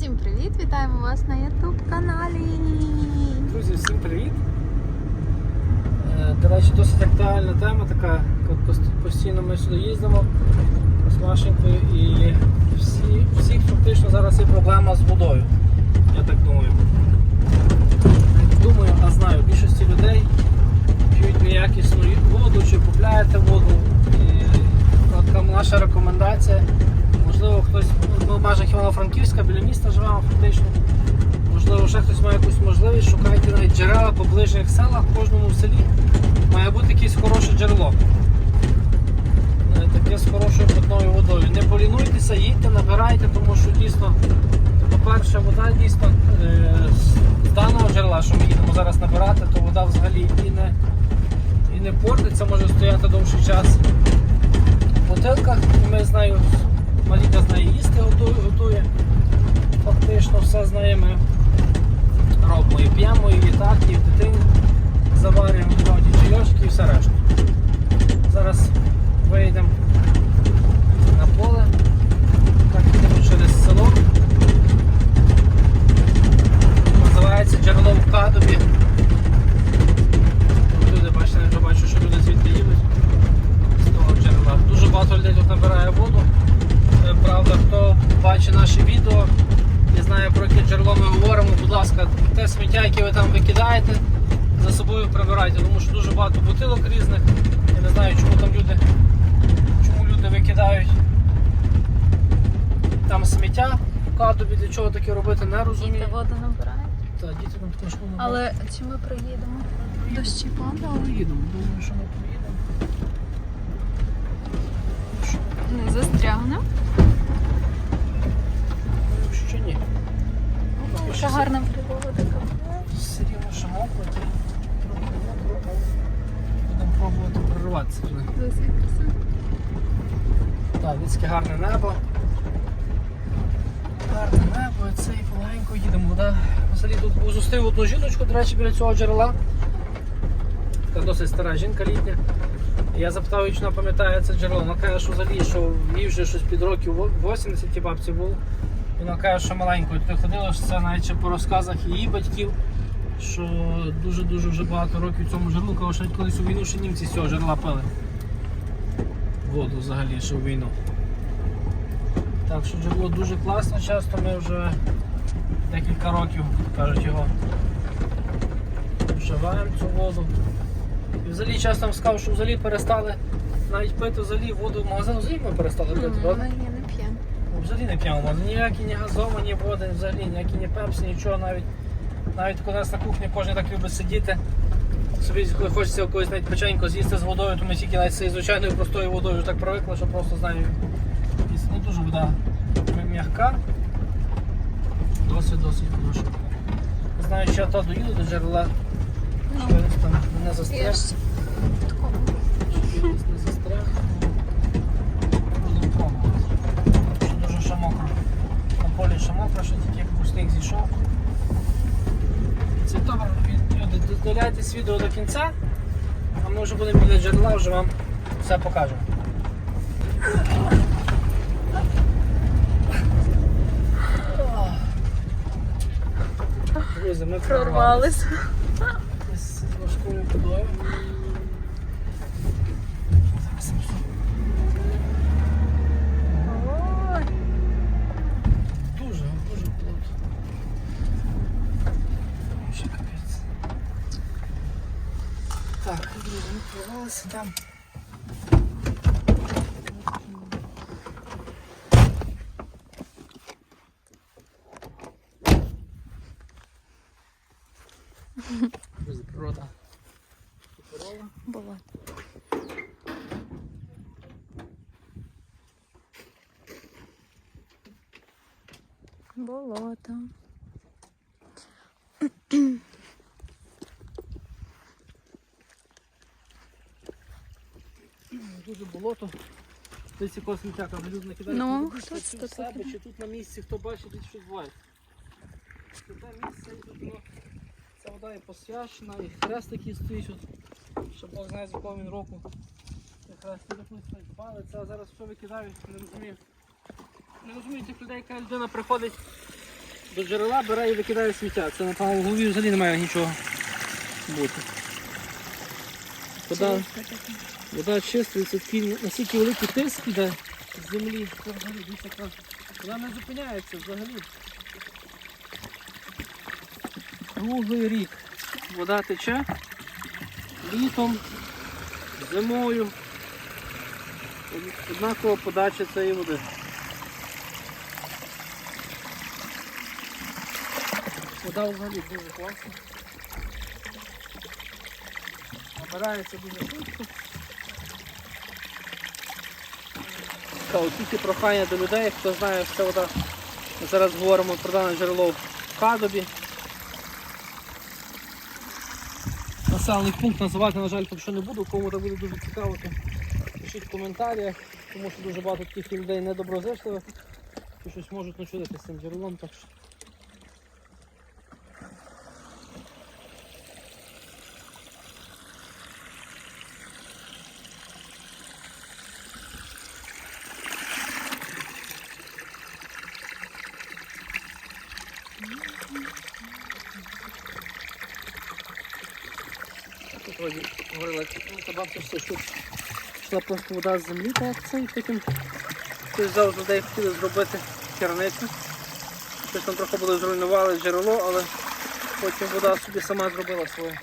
Всім привіт! Вітаємо вас на YouTube каналі. Друзі, всім привіт! Е, До речі, досить актуальна тема така. Постійно ми сюди їздимо з Машенькою і всі, всіх фактично зараз є проблема з водою. Я так думаю. Думаю, а знаю, більшості людей п'ють неякісну воду чи купляєте воду. І така наша рекомендація. Можливо, хтось, ми в межах Івано-Франківська, біля міста живемо фактично. Можливо, ще хтось має якусь можливість, шукайте навіть джерела по ближніх селах, в кожному селі має бути якесь хороше джерело. Е, Таке з хорошою питною водою. Не полінуйтеся, їдьте, набирайте, тому що дійсно, по-перше, вода дійсно е, з- даного джерела, що ми їдемо зараз набирати, то вода взагалі і не, і не портиться, може стояти довший час в бутилках. Ми з Маліка з нею їсти готує. Фактично все з нею ми робимо і п'ємо, і так, і в дитині заварюємо і чайочки і все решта. Зараз вийдемо на поле, так їдемо через село. Називається джерело в Кадобі. Люди, бачите, я вже бачу, що люди звідти їдуть з того джерела. Дуже багато людей тут набирає воду. Е, Правда, хто бачить наші відео і знає про яке джерело ми говоримо, будь ласка, те сміття, яке ви там викидаєте, за собою прибирайте, тому що дуже багато бутилок різних. Я не знаю, чому там люди, чому люди викидають там сміття в кадубі, для чого таке робити, не розумію. Діти воду набирають. Та, діти там також воно Але чи ми приїдемо? Дощі падали. поїдемо, думаю, що ми поїдемо. Що, Не застрягнемо. ну, що ні. Що гарна пригода така. все ще мокро, будемо пробувати прорватися. Так, відське гарне небо. Гарне небо, і це і помаленьку їдемо. Да? Взагалі тут зустрів одну жіночку, до речі, біля цього джерела. Така досить стара жінка літня. Я запитав її, чи вона пам'ятає це джерело. Вона каже, що взагалі, що їй вже щось під років 80 ті бабці було. Вона каже, що маленькою приходила, що це навіть по розказах її батьків, що дуже-дуже вже багато років цьому джерелу, каже, що колись у війну ще німці з цього джерела пили воду взагалі, ще в війну. Так що джерело дуже класно, часто ми вже декілька років, кажуть його, вживаємо цю воду. І взагалі часто нам сказав, що взагалі перестали навіть пити взагалі воду в магазину, взагалі ми перестали пити, правда? Ми не п'ємо. Взагалі не воду. Ніякі ні газовані води, взагалі ніякі ні пепсі, нічого навіть. Навіть у нас на кухні кожен так любить сидіти. Собі коли хочеться якогось навіть печенько з'їсти з водою, то ми тільки навіть звичайною простою водою вже так привикли, що просто знаю. Ну дуже вода м'яка. Досить досить хороша. Знаю, що я то доїду до джерела, Ну, що я десь там не застряг. Щоб не застряг. Будемо пробувати. Що дуже ще мокро. Полі ще що тільки як зійшов. Це добре, люди, додивляйтесь відео до кінця, а ми вже будемо біля джерела, вже вам все покажемо. Друзі, ми прорвалися Прорвались. з важкою водою. Зараз я все Ой, Дуже, дуже холодно. Ще капець. Так, друзі, ми прорвалися там. Друзі, природа. Суперова. Було. Болото. Дуже болото. Десь якогось сміття там люди накидають. Ну, хто це тут себе, чи тут на місці, хто бачить, десь щось буває. Це те місце, і тут воно- ця вода і посвячена, і хрест такий стоїть, от, що Бог знає з якого він року. Цей хрест і колись хтось впали, це зараз все викидають, не розумію. Не розумію тих людей, яка людина приходить до джерела бере і викидає сміття. Це напевно в голові взагалі немає нічого бути. Вода, вода чиститься, такий настільки великий тиск іде з землі. Вона не зупиняється взагалі. Круглий рік. Вода тече літом, зимою. Однакова подача цієї води. Вода взагалі дуже класна. Набирається дуже швидко. Тільки прохання до людей, хто знає, що вода. Зараз говоримо про дане джерело в Кадобі. Населений пункт називати, на жаль, поки що не буду. Кому це буде дуже цікаво, то пишіть в коментарях, тому що дуже багато таких людей недоброзичливих, що щось можуть начудити з цим джерелом. Так що Тут вроді говорила, ну, що просто вода з землі, так це, і потім взяв з людей хотіли зробити керницю. Щось там трохи було зруйнували джерело, але потім вода собі сама зробила своє.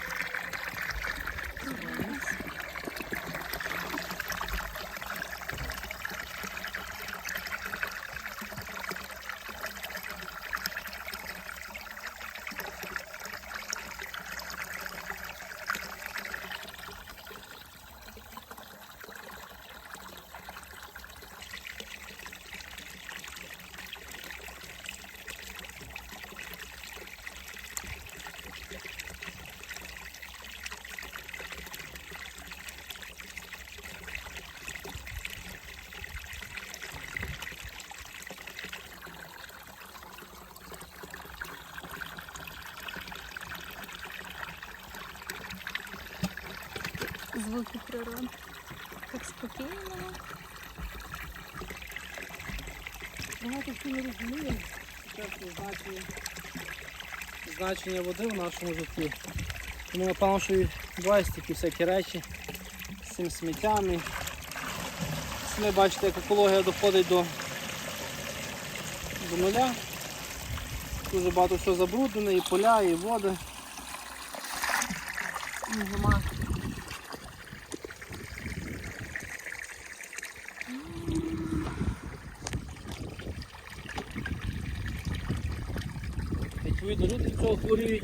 Звуки природи. Так спокійно. Багато хто не розуміє чесно, значення, значення води в нашому житті. Тому напевно, що відбуваються такі всякі речі з цим сміттям. І Самі бачите, як екологія доходить до, до нуля. Дуже багато всього забруднене, і поля, і води. Нема. Відповідно, люди від цього хворіють.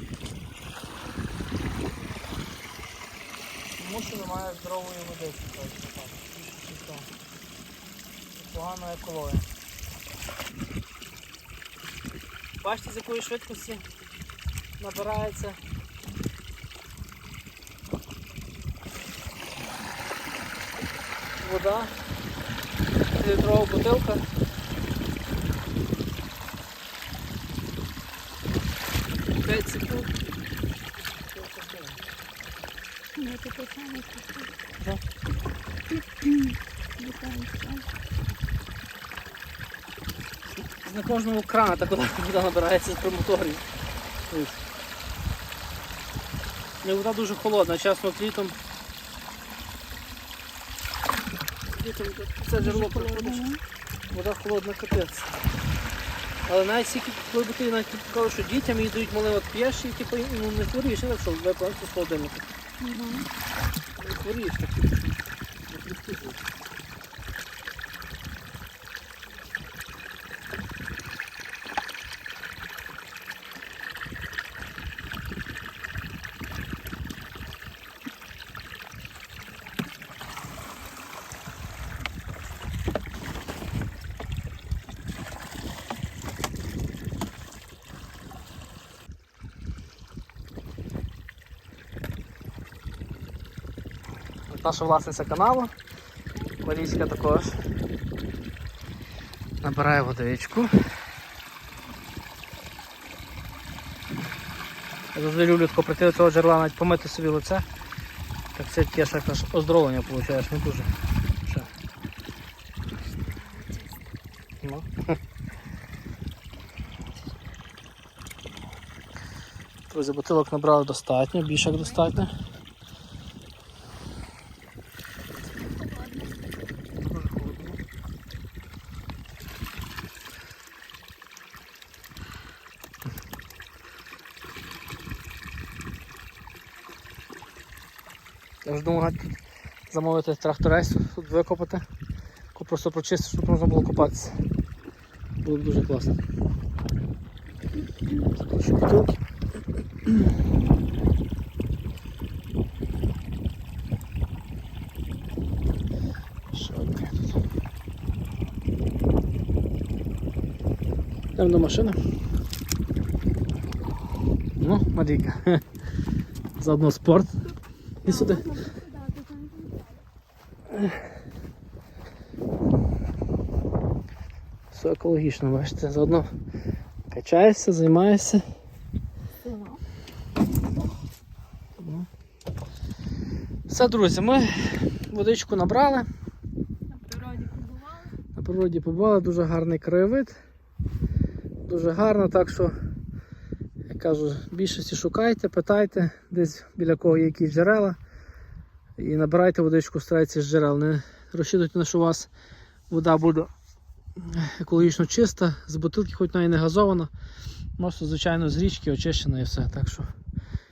Тому що немає здорової води. Це Погана екологія. Бачите, з якої швидкості набирається вода. Літрова бутилка. П'ять секунд. Не таке саме. Да. На кожного крана так вода набирається з промоторів. Ну, Вода дуже холодна, чесно от літом. Літом це джерело приходиш. Вода холодна капець. Але навіть скільки, коли навіть показали, що дітям її дають мали, от п'єш і типу, ну, не хворієш, і так що просто з холодильника. Не хворієш так. Не підступуєш. Наша власниця каналу, Марійська також. Набирає водичку. Я завжди люблю тако прийти до цього джерела, навіть помити собі лице. Так це таке аж оздоровлення виходить, не дуже. Ще. Ну. Друзі, бутилок набрали достатньо, більше як достатньо. Я ж думав замовити тракторець, тут викопати, ко- просто прочистити, щоб можна було копатися. Було б дуже класно. Тут? Йдемо до машини. Ну, Марійка. Заодно спорт. І сюди. Все екологічно, бачите, заодно качаєшся, займаєшся. Все, друзі, ми водичку набрали, На природі побували. дуже гарний краєвид. Дуже гарно, так що, кажу, більшості шукайте, питайте, десь біля кого є якісь джерела. І набирайте водичку, старайтеся з джерел. Не розчитуйте, на що у вас вода буде екологічно чиста, з бутилки, хоч і не газована. Просто, звичайно, з річки очищена і все. Так що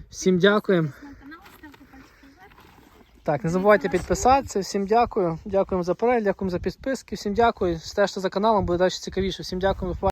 всім дякуємо. Так, не забувайте підписатися. Всім дякую. Дякуємо за перегляд, дякуємо за підписки. Всім дякую. Стежте за каналом, буде далі цікавіше. Всім побачення.